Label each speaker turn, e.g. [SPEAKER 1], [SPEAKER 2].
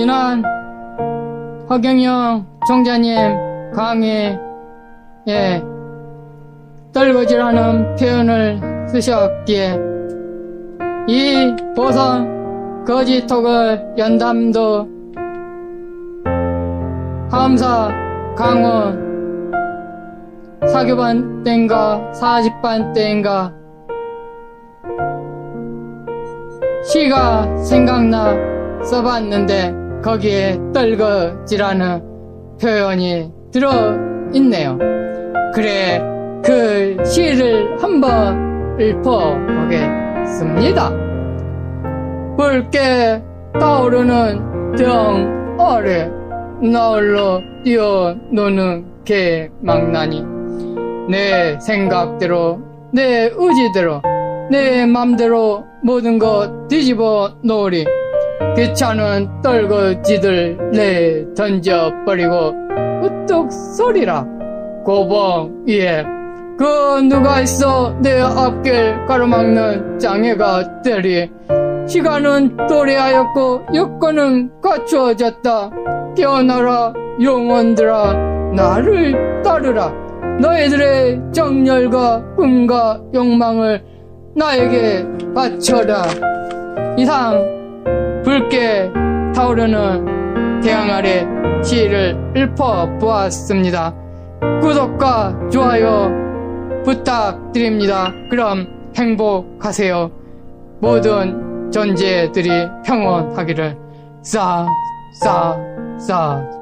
[SPEAKER 1] 지난 허경영 총장님 강의에 떨거지라는 표현을 쓰셨기에 이 보선 거지톡을 연담도 함사 강원 사교반 때인가 40반 때인가 시가 생각나 써봤는데 거기에 떨거지라는 표현이 들어 있네요. 그래 그 시를 한번 읊어보겠습니다. 붉게 타오르는 등 아래 나홀로 뛰어노는 개망나니 내 생각대로 내 의지대로 내 맘대로 모든 것 뒤집어 놓으리 귀찮은 떨거지들 내 던져버리고 우뚝 서리라. 고봉 위에 그 누가 있어 내 앞길 가로막는 장애가 되리. 시간은 도래하였고 여건은 갖추어졌다. 깨어나라 영혼들아 나를 따르라. 너희들의 정열과 꿈과 욕망을 나에게 바쳐라. 이상 붉게 타오르는 태양 아래 시를 읊어 보았습니다. 구독과 좋아요 부탁드립니다. 그럼 행복하세요. 모든 존재들이 평온하기를 싸, 싸, 싸.